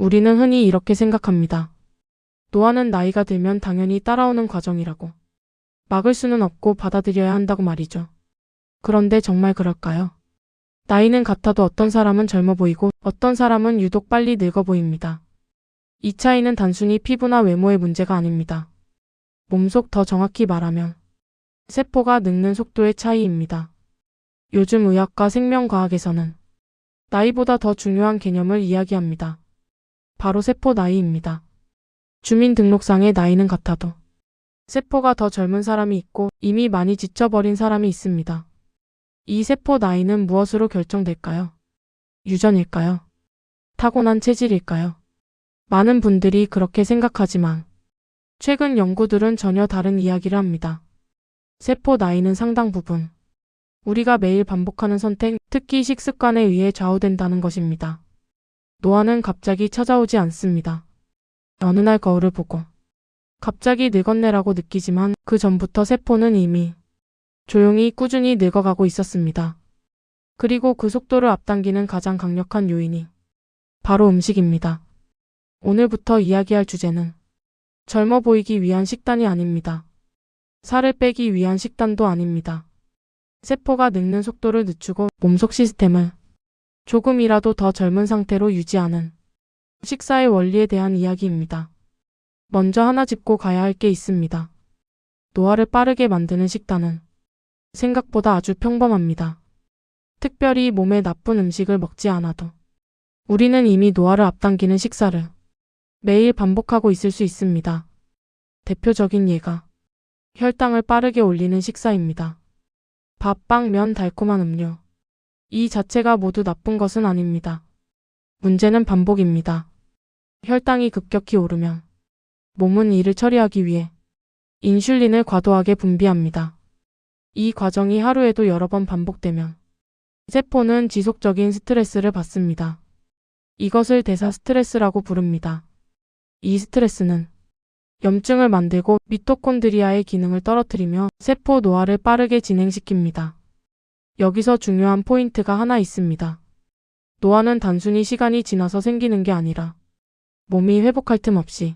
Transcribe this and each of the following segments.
우리는 흔히 이렇게 생각합니다. 노화는 나이가 들면 당연히 따라오는 과정이라고. 막을 수는 없고 받아들여야 한다고 말이죠. 그런데 정말 그럴까요? 나이는 같아도 어떤 사람은 젊어 보이고 어떤 사람은 유독 빨리 늙어 보입니다. 이 차이는 단순히 피부나 외모의 문제가 아닙니다. 몸속 더 정확히 말하면 세포가 늙는 속도의 차이입니다. 요즘 의학과 생명과학에서는 나이보다 더 중요한 개념을 이야기합니다. 바로 세포 나이입니다. 주민등록상의 나이는 같아도 세포가 더 젊은 사람이 있고 이미 많이 지쳐버린 사람이 있습니다. 이 세포 나이는 무엇으로 결정될까요? 유전일까요? 타고난 체질일까요? 많은 분들이 그렇게 생각하지만 최근 연구들은 전혀 다른 이야기를 합니다. 세포 나이는 상당 부분 우리가 매일 반복하는 선택, 특히 식습관에 의해 좌우된다는 것입니다. 노화는 갑자기 찾아오지 않습니다. 어느 날 거울을 보고 갑자기 늙었네라고 느끼지만 그 전부터 세포는 이미 조용히 꾸준히 늙어가고 있었습니다. 그리고 그 속도를 앞당기는 가장 강력한 요인이 바로 음식입니다. 오늘부터 이야기할 주제는 젊어 보이기 위한 식단이 아닙니다. 살을 빼기 위한 식단도 아닙니다. 세포가 늙는 속도를 늦추고 몸속 시스템을 조금이라도 더 젊은 상태로 유지하는 식사의 원리에 대한 이야기입니다. 먼저 하나 짚고 가야 할 게 있습니다. 노화를 빠르게 만드는 식단은 생각보다 아주 평범합니다. 특별히 몸에 나쁜 음식을 먹지 않아도 우리는 이미 노화를 앞당기는 식사를 매일 반복하고 있을 수 있습니다. 대표적인 예가 혈당을 빠르게 올리는 식사입니다. 밥, 빵, 면, 달콤한 음료. 이 자체가 모두 나쁜 것은 아닙니다. 문제는 반복입니다. 혈당이 급격히 오르면 몸은 이를 처리하기 위해 인슐린을 과도하게 분비합니다. 이 과정이 하루에도 여러 번 반복되면 세포는 지속적인 스트레스를 받습니다. 이것을 대사 스트레스라고 부릅니다. 이 스트레스는 염증을 만들고 미토콘드리아의 기능을 떨어뜨리며 세포 노화를 빠르게 진행시킵니다. 여기서 중요한 포인트가 하나 있습니다. 노화는 단순히 시간이 지나서 생기는 게 아니라 몸이 회복할 틈 없이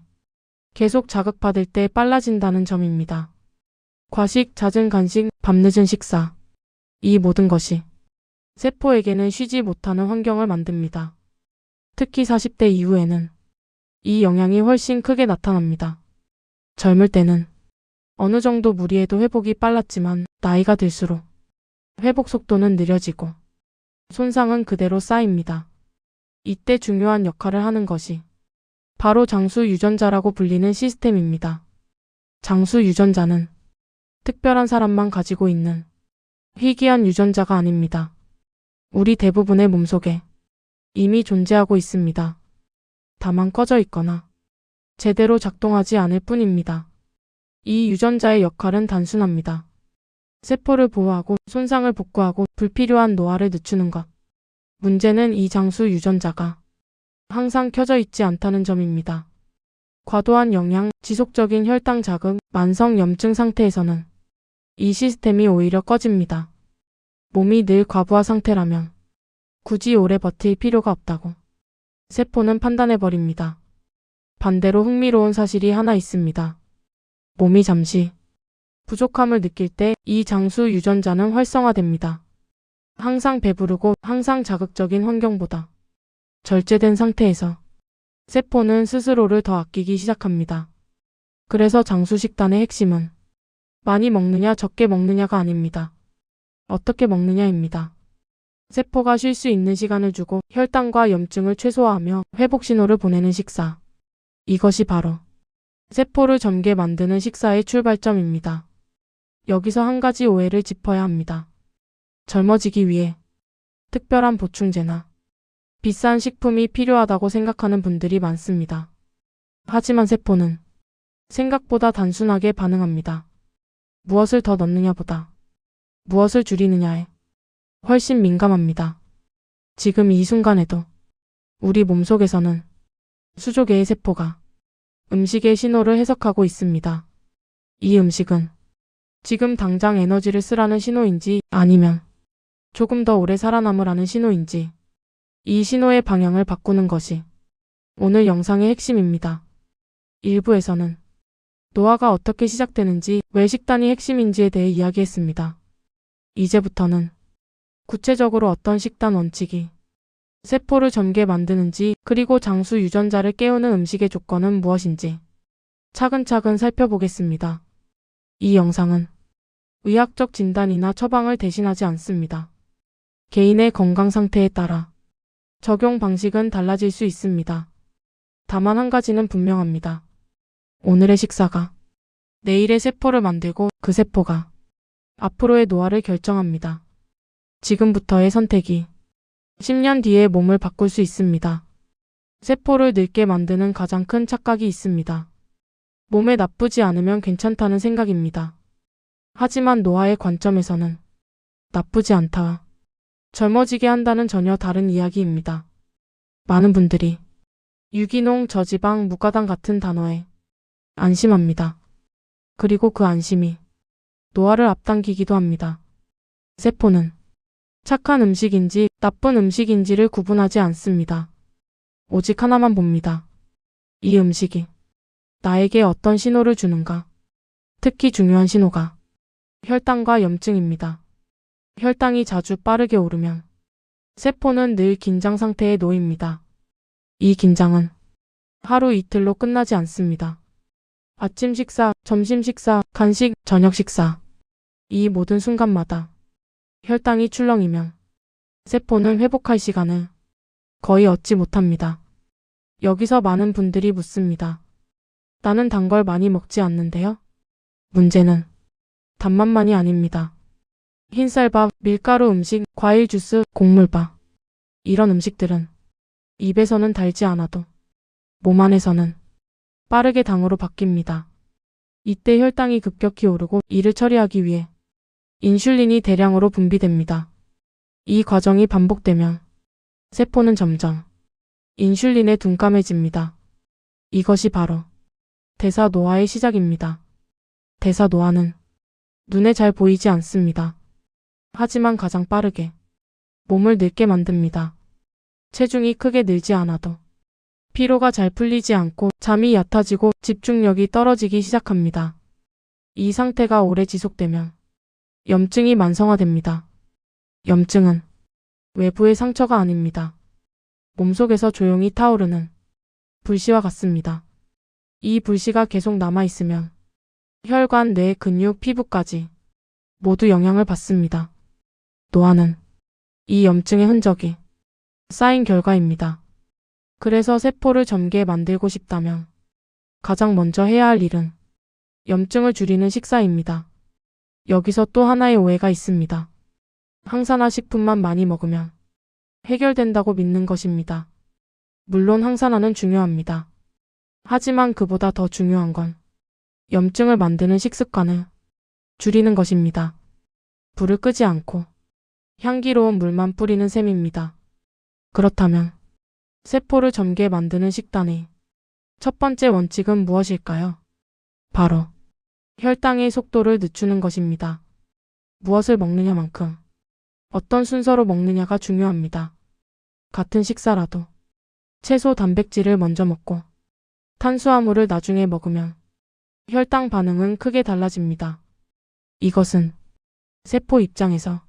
계속 자극받을 때 빨라진다는 점입니다. 과식, 잦은 간식, 밤늦은 식사. 이 모든 것이 세포에게는 쉬지 못하는 환경을 만듭니다. 특히 40대 이후에는 이 영향이 훨씬 크게 나타납니다. 젊을 때는 어느 정도 무리해도 회복이 빨랐지만 나이가 들수록 회복 속도는 느려지고 손상은 그대로 쌓입니다. 이때 중요한 역할을 하는 것이 바로 장수 유전자라고 불리는 시스템입니다. 장수 유전자는 특별한 사람만 가지고 있는 희귀한 유전자가 아닙니다. 우리 대부분의 몸속에 이미 존재하고 있습니다. 다만 꺼져 있거나 제대로 작동하지 않을 뿐입니다. 이 유전자의 역할은 단순합니다. 세포를 보호하고 손상을 복구하고 불필요한 노화를 늦추는 것. 문제는 이 장수 유전자가 항상 켜져 있지 않다는 점입니다. 과도한 영양, 지속적인 혈당 자극, 만성 염증 상태에서는 이 시스템이 오히려 꺼집니다. 몸이 늘 과부하 상태라면 굳이 오래 버틸 필요가 없다고 세포는 판단해버립니다. 반대로 흥미로운 사실이 하나 있습니다. 몸이 잠시 부족함을 느낄 때 이 장수 유전자는 활성화됩니다. 항상 배부르고 항상 자극적인 환경보다 절제된 상태에서 세포는 스스로를 더 아끼기 시작합니다. 그래서 장수 식단의 핵심은 많이 먹느냐 적게 먹느냐가 아닙니다. 어떻게 먹느냐입니다. 세포가 쉴 수 있는 시간을 주고 혈당과 염증을 최소화하며 회복 신호를 보내는 식사. 이것이 바로 세포를 젊게 만드는 식사의 출발점입니다. 여기서 한 가지 오해를 짚어야 합니다. 젊어지기 위해 특별한 보충제나 비싼 식품이 필요하다고 생각하는 분들이 많습니다. 하지만 세포는 생각보다 단순하게 반응합니다. 무엇을 더 넣느냐보다 무엇을 줄이느냐에 훨씬 민감합니다. 지금 이 순간에도 우리 몸속에서는 수조개의 세포가 음식의 신호를 해석하고 있습니다. 이 음식은 지금 당장 에너지를 쓰라는 신호인지 아니면 조금 더 오래 살아남으라는 신호인지 이 신호의 방향을 바꾸는 것이 오늘 영상의 핵심입니다. 일부에서는 노화가 어떻게 시작되는지, 왜 식단이 핵심인지에 대해 이야기했습니다. 이제부터는 구체적으로 어떤 식단 원칙이 세포를 젊게 만드는지, 그리고 장수 유전자를 깨우는 음식의 조건은 무엇인지 차근차근 살펴보겠습니다. 이 영상은 의학적 진단이나 처방을 대신하지 않습니다. 개인의 건강 상태에 따라 적용 방식은 달라질 수 있습니다. 다만 한 가지는 분명합니다. 오늘의 식사가 내일의 세포를 만들고 그 세포가 앞으로의 노화를 결정합니다. 지금부터의 선택이 10년 뒤에 몸을 바꿀 수 있습니다. 세포를 늙게 만드는 가장 큰 착각이 있습니다. 몸에 나쁘지 않으면 괜찮다는 생각입니다. 하지만 노화의 관점에서는 나쁘지 않다. 젊어지게 한다는 전혀 다른 이야기입니다. 많은 분들이 유기농, 저지방, 무가당 같은 단어에 안심합니다. 그리고 그 안심이 노화를 앞당기기도 합니다. 세포는 착한 음식인지 나쁜 음식인지를 구분하지 않습니다. 오직 하나만 봅니다. 이 음식이 나에게 어떤 신호를 주는가? 특히 중요한 신호가 혈당과 염증입니다. 혈당이 자주 빠르게 오르면 세포는 늘 긴장 상태에 놓입니다. 이 긴장은 하루 이틀로 끝나지 않습니다. 아침 식사, 점심 식사, 간식, 저녁 식사. 이 모든 순간마다 혈당이 출렁이면 세포는 회복할 시간을 거의 얻지 못합니다. 여기서 많은 분들이 묻습니다. 나는 단 걸 많이 먹지 않는데요? 문제는 단맛만이 아닙니다. 흰쌀밥, 밀가루 음식, 과일 주스, 곡물밥. 이런 음식들은 입에서는 달지 않아도 몸 안에서는 빠르게 당으로 바뀝니다. 이때 혈당이 급격히 오르고 이를 처리하기 위해 인슐린이 대량으로 분비됩니다. 이 과정이 반복되면 세포는 점점 인슐린에 둔감해집니다. 이것이 바로 대사 노화의 시작입니다. 대사 노화는 눈에 잘 보이지 않습니다. 하지만 가장 빠르게 몸을 늙게 만듭니다. 체중이 크게 늘지 않아도 피로가 잘 풀리지 않고 잠이 얕아지고 집중력이 떨어지기 시작합니다. 이 상태가 오래 지속되면 염증이 만성화됩니다. 염증은 외부의 상처가 아닙니다. 몸속에서 조용히 타오르는 불씨와 같습니다. 이 불씨가 계속 남아있으면 혈관, 뇌, 근육, 피부까지 모두 영향을 받습니다. 노화는 이 염증의 흔적이 쌓인 결과입니다. 그래서 세포를 젊게 만들고 싶다면 가장 먼저 해야 할 일은 염증을 줄이는 식사입니다. 여기서 또 하나의 오해가 있습니다. 항산화 식품만 많이 먹으면 해결된다고 믿는 것입니다. 물론 항산화는 중요합니다. 하지만 그보다 더 중요한 건 염증을 만드는 식습관을 줄이는 것입니다. 불을 끄지 않고 향기로운 물만 뿌리는 셈입니다. 그렇다면 세포를 젊게 만드는 식단의 첫 번째 원칙은 무엇일까요? 바로 혈당의 속도를 늦추는 것입니다. 무엇을 먹느냐만큼 어떤 순서로 먹느냐가 중요합니다. 같은 식사라도 채소 단백질을 먼저 먹고 탄수화물을 나중에 먹으면 혈당 반응은 크게 달라집니다. 이것은 세포 입장에서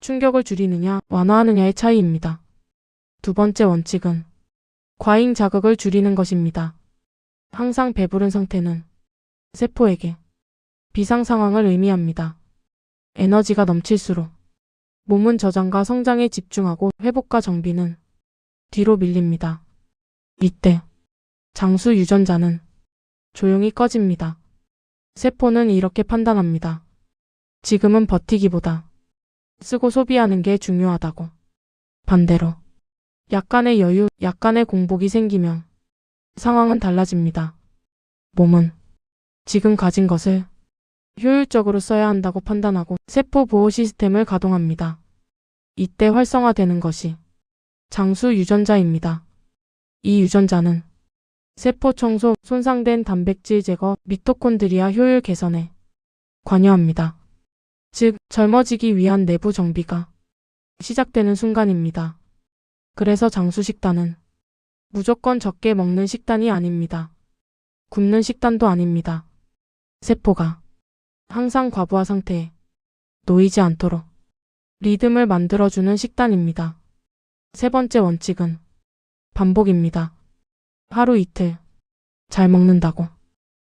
충격을 줄이느냐 완화하느냐의 차이입니다. 두 번째 원칙은 과잉 자극을 줄이는 것입니다. 항상 배부른 상태는 세포에게 비상 상황을 의미합니다. 에너지가 넘칠수록 몸은 저장과 성장에 집중하고 회복과 정비는 뒤로 밀립니다. 이때 장수 유전자는 조용히 꺼집니다. 세포는 이렇게 판단합니다. 지금은 버티기보다 쓰고 소비하는 게 중요하다고. 반대로 약간의 여유, 약간의 공복이 생기면 상황은 달라집니다. 몸은 지금 가진 것을 효율적으로 써야 한다고 판단하고 세포 보호 시스템을 가동합니다. 이때 활성화되는 것이 장수 유전자입니다. 이 유전자는 세포 청소, 손상된 단백질 제거, 미토콘드리아 효율 개선에 관여합니다. 즉, 젊어지기 위한 내부 정비가 시작되는 순간입니다. 그래서 장수 식단은 무조건 적게 먹는 식단이 아닙니다. 굶는 식단도 아닙니다. 세포가 항상 과부하 상태에 놓이지 않도록 리듬을 만들어주는 식단입니다. 세 번째 원칙은 반복입니다. 하루 이틀 잘 먹는다고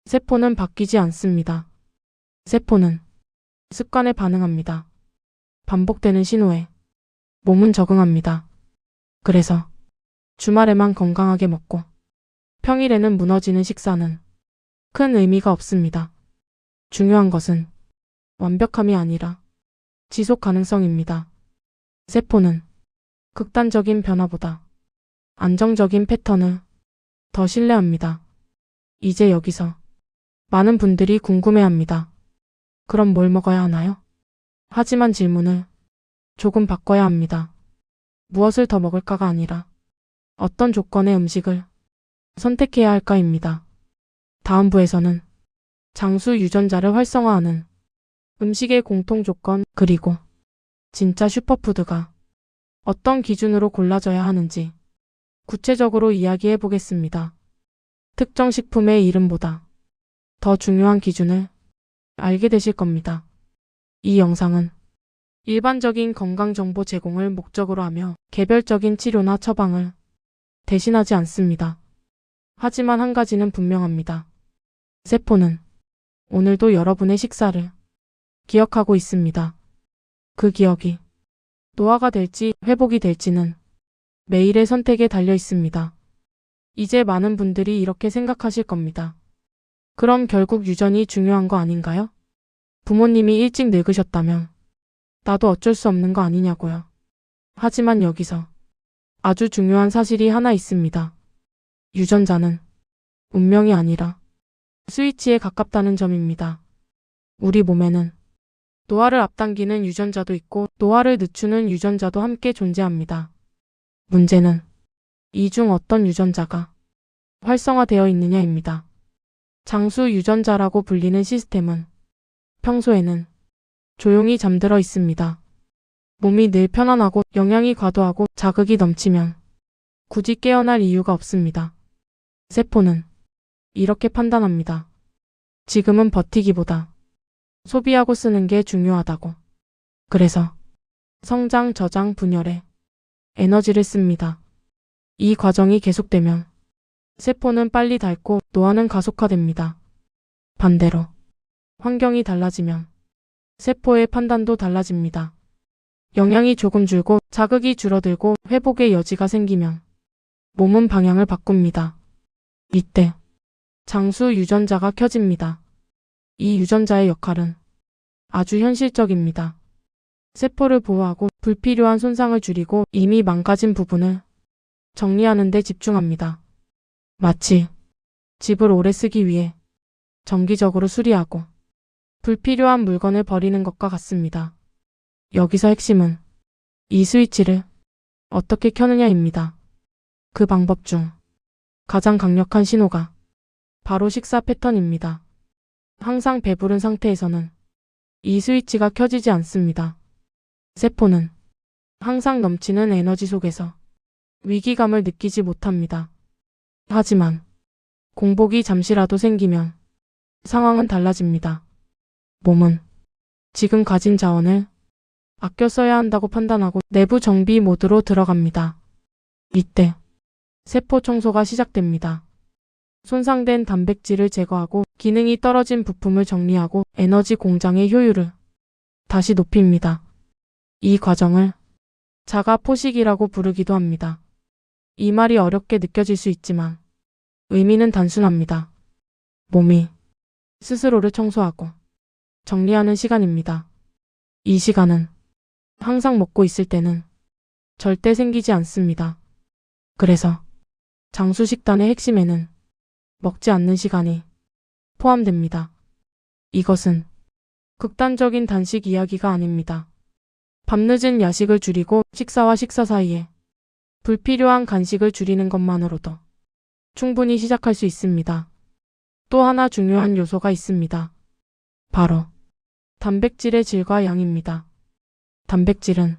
세포는 바뀌지 않습니다. 세포는 습관에 반응합니다. 반복되는 신호에 몸은 적응합니다. 그래서 주말에만 건강하게 먹고 평일에는 무너지는 식사는 큰 의미가 없습니다. 중요한 것은 완벽함이 아니라 지속 가능성입니다. 세포는 극단적인 변화보다 안정적인 패턴을 더 신뢰합니다. 이제 여기서 많은 분들이 궁금해합니다. 그럼 뭘 먹어야 하나요? 하지만 질문을 조금 바꿔야 합니다. 무엇을 더 먹을까가 아니라 어떤 조건의 음식을 선택해야 할까입니다. 다음 부에서는 장수 유전자를 활성화하는 음식의 공통 조건 그리고 진짜 슈퍼푸드가 어떤 기준으로 골라져야 하는지 구체적으로 이야기해 보겠습니다. 특정 식품의 이름보다 더 중요한 기준을 알게 되실 겁니다. 이 영상은 일반적인 건강 정보 제공을 목적으로 하며 개별적인 치료나 처방을 대신하지 않습니다. 하지만 한 가지는 분명합니다. 세포는 오늘도 여러분의 식사를 기억하고 있습니다. 그 기억이 노화가 될지 회복이 될지는 매일의 선택에 달려 있습니다. 이제 많은 분들이 이렇게 생각하실 겁니다. 그럼 결국 유전이 중요한 거 아닌가요? 부모님이 일찍 늙으셨다면 나도 어쩔 수 없는 거 아니냐고요. 하지만 여기서 아주 중요한 사실이 하나 있습니다. 유전자는 운명이 아니라 스위치에 가깝다는 점입니다. 우리 몸에는 노화를 앞당기는 유전자도 있고 노화를 늦추는 유전자도 함께 존재합니다. 문제는 이 중 어떤 유전자가 활성화되어 있느냐입니다. 장수 유전자라고 불리는 시스템은 평소에는 조용히 잠들어 있습니다. 몸이 늘 편안하고 영양이 과도하고 자극이 넘치면 굳이 깨어날 이유가 없습니다. 세포는 이렇게 판단합니다. 지금은 버티기보다 소비하고 쓰는 게 중요하다고. 그래서 성장, 저장, 분열에 에너지를 씁니다. 이 과정이 계속되면 세포는 빨리 닳고 노화는 가속화됩니다. 반대로 환경이 달라지면 세포의 판단도 달라집니다. 영양이 조금 줄고 자극이 줄어들고 회복의 여지가 생기면 몸은 방향을 바꿉니다. 이때 장수 유전자가 켜집니다. 이 유전자의 역할은 아주 현실적입니다. 세포를 보호하고 불필요한 손상을 줄이고 이미 망가진 부분을 정리하는 데 집중합니다. 마치 집을 오래 쓰기 위해 정기적으로 수리하고 불필요한 물건을 버리는 것과 같습니다. 여기서 핵심은 이 스위치를 어떻게 켜느냐입니다. 그 방법 중 가장 강력한 신호가 바로 식사 패턴입니다. 항상 배부른 상태에서는 이 스위치가 켜지지 않습니다. 세포는 항상 넘치는 에너지 속에서 위기감을 느끼지 못합니다. 하지만 공복이 잠시라도 생기면 상황은 달라집니다. 몸은 지금 가진 자원을 아껴 써야 한다고 판단하고 내부 정비 모드로 들어갑니다. 이때 세포 청소가 시작됩니다. 손상된 단백질을 제거하고 기능이 떨어진 부품을 정리하고 에너지 공장의 효율을 다시 높입니다. 이 과정을 자가 포식이라고 부르기도 합니다. 이 말이 어렵게 느껴질 수 있지만 의미는 단순합니다. 몸이 스스로를 청소하고 정리하는 시간입니다. 이 시간은 항상 먹고 있을 때는 절대 생기지 않습니다. 그래서 장수 식단의 핵심에는 먹지 않는 시간이 포함됩니다. 이것은 극단적인 단식 이야기가 아닙니다. 밤늦은 야식을 줄이고 식사와 식사 사이에 불필요한 간식을 줄이는 것만으로도 충분히 시작할 수 있습니다. 또 하나 중요한 요소가 있습니다. 바로 단백질의 질과 양입니다. 단백질은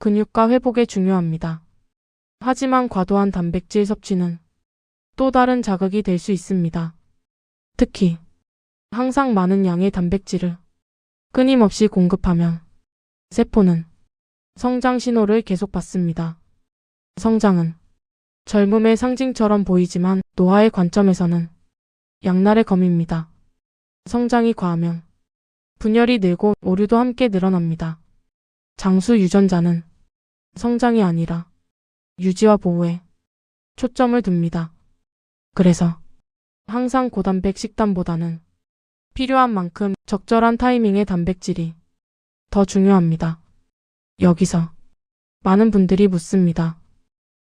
근육과 회복에 중요합니다. 하지만 과도한 단백질 섭취는 또 다른 자극이 될 수 있습니다. 특히 항상 많은 양의 단백질을 끊임없이 공급하면 세포는 성장 신호를 계속 받습니다. 성장은 젊음의 상징처럼 보이지만 노화의 관점에서는 양날의 검입니다. 성장이 과하면 분열이 늘고 오류도 함께 늘어납니다. 장수 유전자는 성장이 아니라 유지와 보호에 초점을 둡니다. 그래서 항상 고단백 식단보다는 필요한 만큼 적절한 타이밍의 단백질이 더 중요합니다. 여기서 많은 분들이 묻습니다.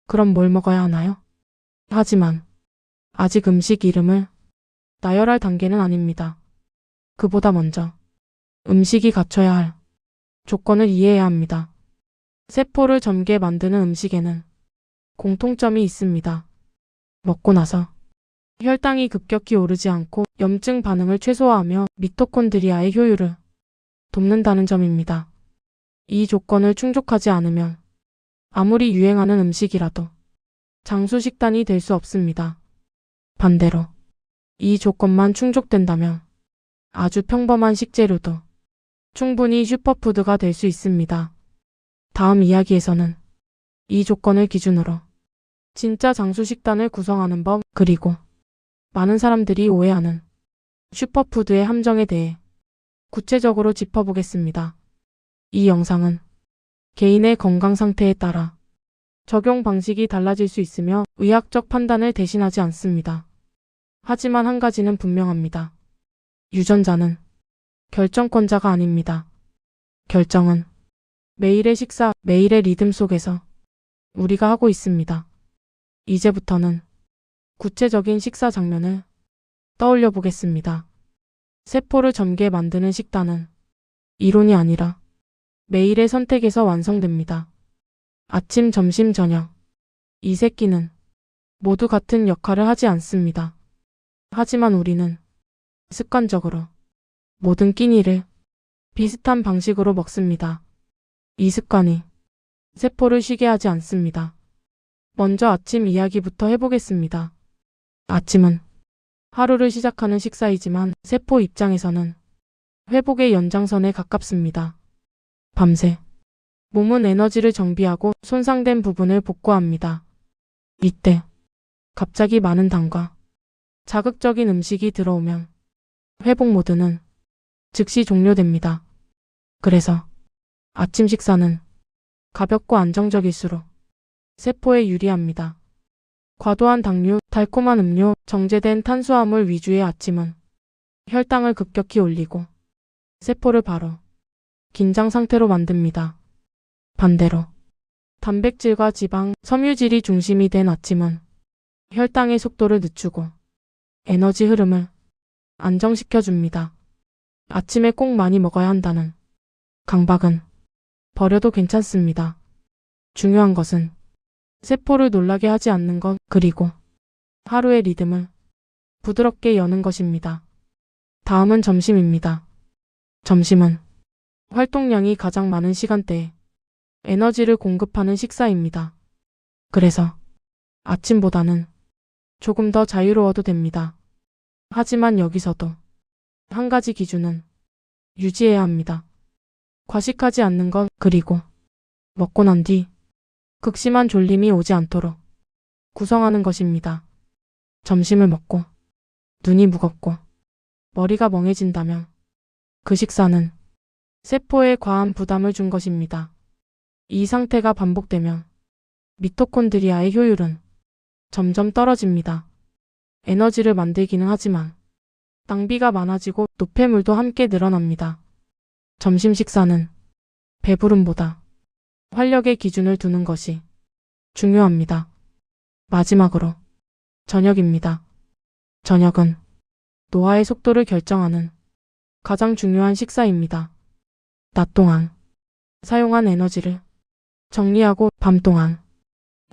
그럼 뭘 먹어야 하나요? 하지만 아직 음식 이름을 나열할 단계는 아닙니다. 그보다 먼저 음식이 갖춰야 할 조건을 이해해야 합니다. 세포를 젊게 만드는 음식에는 공통점이 있습니다. 먹고 나서 혈당이 급격히 오르지 않고 염증 반응을 최소화하며 미토콘드리아의 효율을 돕는다는 점입니다. 이 조건을 충족하지 않으면 아무리 유행하는 음식이라도 장수 식단이 될 수 없습니다. 반대로 이 조건만 충족된다면 아주 평범한 식재료도 충분히 슈퍼푸드가 될 수 있습니다. 다음 이야기에서는 이 조건을 기준으로 진짜 장수 식단을 구성하는 법 그리고 많은 사람들이 오해하는 슈퍼푸드의 함정에 대해 구체적으로 짚어보겠습니다. 이 영상은 개인의 건강 상태에 따라 적용 방식이 달라질 수 있으며 의학적 판단을 대신하지 않습니다. 하지만 한 가지는 분명합니다. 유전자는 결정권자가 아닙니다. 결정은 매일의 식사, 매일의 리듬 속에서 우리가 하고 있습니다. 이제부터는 구체적인 식사 장면을 떠올려 보겠습니다. 세포를 젊게 만드는 식단은 이론이 아니라 매일의 선택에서 완성됩니다. 아침, 점심, 저녁. 이 새끼는 모두 같은 역할을 하지 않습니다. 하지만 우리는 습관적으로 모든 끼니를 비슷한 방식으로 먹습니다. 이 습관이 세포를 쉬게 하지 않습니다. 먼저 아침 이야기부터 해보겠습니다. 아침은 하루를 시작하는 식사이지만 세포 입장에서는 회복의 연장선에 가깝습니다. 밤새 몸은 에너지를 정비하고 손상된 부분을 복구합니다. 이때 갑자기 많은 당과 자극적인 음식이 들어오면 회복 모드는 즉시 종료됩니다. 그래서 아침 식사는 가볍고 안정적일수록 세포에 유리합니다. 과도한 당류, 달콤한 음료, 정제된 탄수화물 위주의 아침은 혈당을 급격히 올리고 세포를 바로 긴장 상태로 만듭니다. 반대로 단백질과 지방, 섬유질이 중심이 된 아침은 혈당의 속도를 늦추고 에너지 흐름을 안정시켜 줍니다. 아침에 꼭 많이 먹어야 한다는 강박은 버려도 괜찮습니다. 중요한 것은 세포를 놀라게 하지 않는 것, 그리고 하루의 리듬을 부드럽게 여는 것입니다. 다음은 점심입니다. 점심은 활동량이 가장 많은 시간대에 에너지를 공급하는 식사입니다. 그래서 아침보다는 조금 더 자유로워도 됩니다. 하지만 여기서도 한 가지 기준은 유지해야 합니다. 과식하지 않는 것, 그리고 먹고 난 뒤 극심한 졸림이 오지 않도록 구성하는 것입니다. 점심을 먹고 눈이 무겁고 머리가 멍해진다면 그 식사는 세포에 과한 부담을 준 것입니다. 이 상태가 반복되면 미토콘드리아의 효율은 점점 떨어집니다. 에너지를 만들기는 하지만 낭비가 많아지고 노폐물도 함께 늘어납니다. 점심 식사는 배부름보다 활력의 기준을 두는 것이 중요합니다. 마지막으로 저녁입니다. 저녁은 노화의 속도를 결정하는 가장 중요한 식사입니다. 낮 동안 사용한 에너지를 정리하고 밤 동안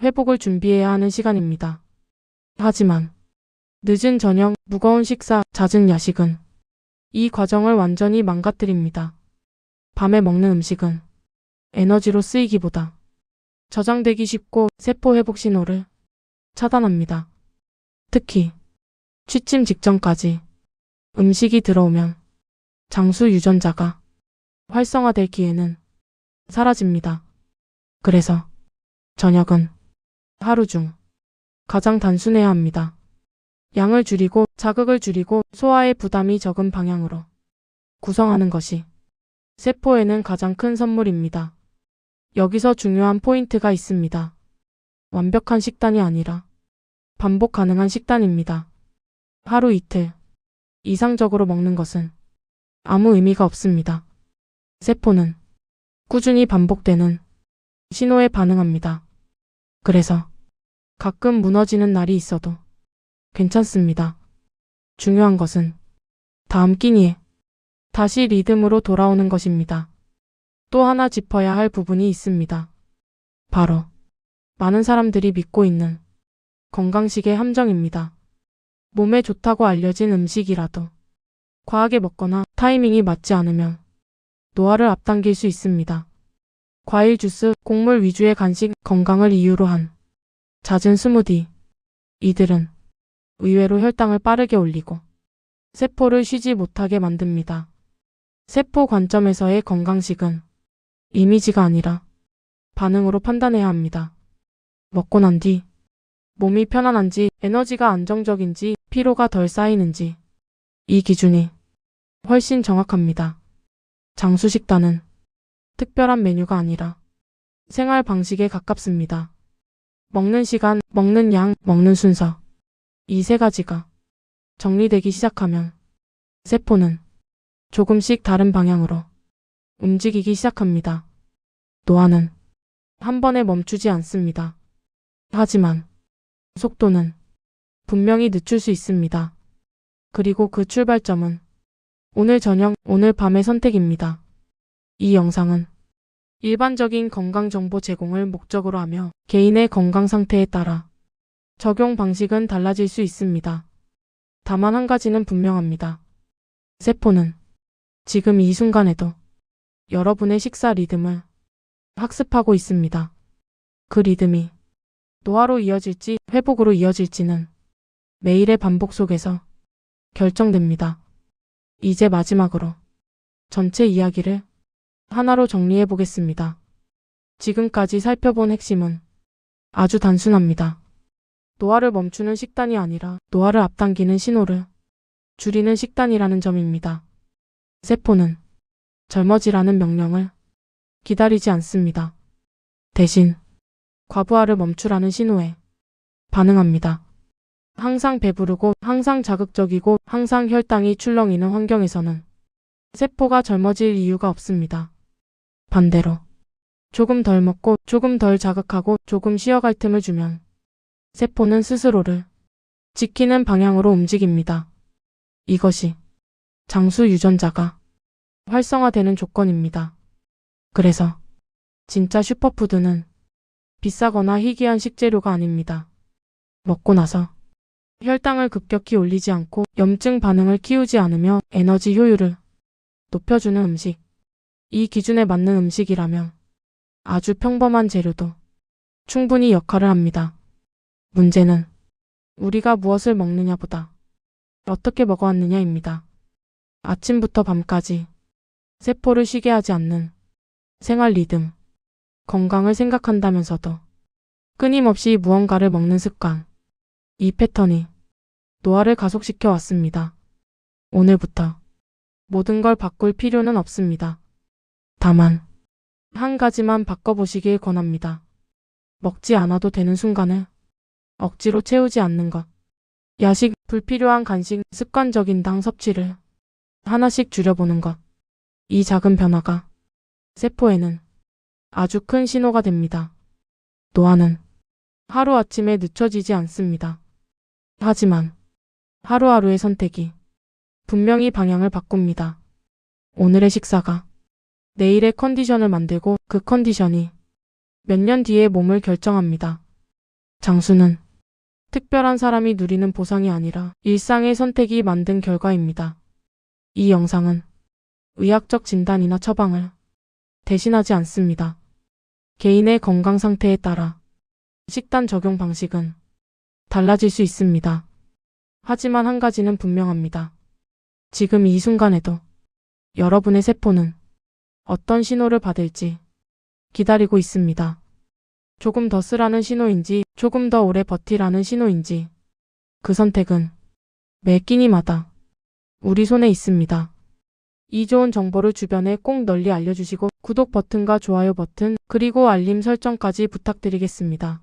회복을 준비해야 하는 시간입니다. 하지만 늦은 저녁, 무거운 식사, 잦은 야식은 이 과정을 완전히 망가뜨립니다. 밤에 먹는 음식은 에너지로 쓰이기보다 저장되기 쉽고 세포 회복 신호를 차단합니다. 특히 취침 직전까지 음식이 들어오면 장수 유전자가 활성화될 기회는 사라집니다. 그래서 저녁은 하루 중 가장 단순해야 합니다. 양을 줄이고 자극을 줄이고 소화의 부담이 적은 방향으로 구성하는 것이 세포에는 가장 큰 선물입니다. 여기서 중요한 포인트가 있습니다. 완벽한 식단이 아니라 반복 가능한 식단입니다. 하루 이틀 이상적으로 먹는 것은 아무 의미가 없습니다. 세포는 꾸준히 반복되는 신호에 반응합니다. 그래서 가끔 무너지는 날이 있어도 괜찮습니다. 중요한 것은 다음 끼니에 다시 리듬으로 돌아오는 것입니다. 또 하나 짚어야 할 부분이 있습니다. 바로 많은 사람들이 믿고 있는 건강식의 함정입니다. 몸에 좋다고 알려진 음식이라도 과하게 먹거나 타이밍이 맞지 않으면 노화를 앞당길 수 있습니다. 과일 주스, 곡물 위주의 간식, 건강을 이유로 한 잦은 스무디. 이들은 의외로 혈당을 빠르게 올리고 세포를 쉬지 못하게 만듭니다. 세포 관점에서의 건강식은 이미지가 아니라 반응으로 판단해야 합니다. 먹고 난 뒤 몸이 편안한지 에너지가 안정적인지 피로가 덜 쌓이는지 이 기준이 훨씬 정확합니다. 장수 식단은 특별한 메뉴가 아니라 생활 방식에 가깝습니다. 먹는 시간, 먹는 양, 먹는 순서. 이 세 가지가 정리되기 시작하면 세포는 조금씩 다른 방향으로 움직이기 시작합니다. 노화는 한 번에 멈추지 않습니다. 하지만 속도는 분명히 늦출 수 있습니다. 그리고 그 출발점은 오늘 저녁, 오늘 밤의 선택입니다. 이 영상은 일반적인 건강 정보 제공을 목적으로 하며 개인의 건강 상태에 따라 적용 방식은 달라질 수 있습니다. 다만 한 가지는 분명합니다. 세포는 지금 이 순간에도 여러분의 식사 리듬을 학습하고 있습니다. 그 리듬이 노화로 이어질지 회복으로 이어질지는 매일의 반복 속에서 결정됩니다. 이제 마지막으로 전체 이야기를 하나로 정리해 보겠습니다. 지금까지 살펴본 핵심은 아주 단순합니다. 노화를 멈추는 식단이 아니라 노화를 앞당기는 신호를 줄이는 식단이라는 점입니다. 세포는 젊어지라는 명령을 기다리지 않습니다. 대신 과부하를 멈추라는 신호에 반응합니다. 항상 배부르고 항상 자극적이고 항상 혈당이 출렁이는 환경에서는 세포가 젊어질 이유가 없습니다. 반대로 조금 덜 먹고 조금 덜 자극하고 조금 쉬어갈 틈을 주면 세포는 스스로를 지키는 방향으로 움직입니다. 이것이 장수 유전자가 활성화되는 조건입니다. 그래서 진짜 슈퍼푸드는 비싸거나 희귀한 식재료가 아닙니다. 먹고 나서 혈당을 급격히 올리지 않고 염증 반응을 키우지 않으며 에너지 효율을 높여주는 음식. 이 기준에 맞는 음식이라면 아주 평범한 재료도 충분히 역할을 합니다. 문제는 우리가 무엇을 먹느냐보다 어떻게 먹어왔느냐입니다. 아침부터 밤까지 세포를 쉬게 하지 않는 생활 리듬, 건강을 생각한다면서도 끊임없이 무언가를 먹는 습관, 이 패턴이 노화를 가속시켜 왔습니다. 오늘부터 모든 걸 바꿀 필요는 없습니다. 다만, 한 가지만 바꿔보시길 권합니다. 먹지 않아도 되는 순간을 억지로 채우지 않는 것. 야식, 불필요한 간식, 습관적인 당 섭취를 하나씩 줄여보는 것. 이 작은 변화가 세포에는 아주 큰 신호가 됩니다. 노화는 하루아침에 늦춰지지 않습니다. 하지만 하루하루의 선택이 분명히 방향을 바꿉니다. 오늘의 식사가 내일의 컨디션을 만들고 그 컨디션이 몇 년 뒤의 몸을 결정합니다. 장수는 특별한 사람이 누리는 보상이 아니라 일상의 선택이 만든 결과입니다. 이 영상은 의학적 진단이나 처방을 대신하지 않습니다. 개인의 건강 상태에 따라 식단 적용 방식은 달라질 수 있습니다. 하지만 한 가지는 분명합니다. 지금 이 순간에도 여러분의 세포는 어떤 신호를 받을지 기다리고 있습니다. 조금 더 쓰라는 신호인지, 조금 더 오래 버티라는 신호인지, 그 선택은 매 끼니마다 우리 손에 있습니다. 이 좋은 정보를 주변에 꼭 널리 알려주시고 구독 버튼과 좋아요 버튼 그리고 알림 설정까지 부탁드리겠습니다.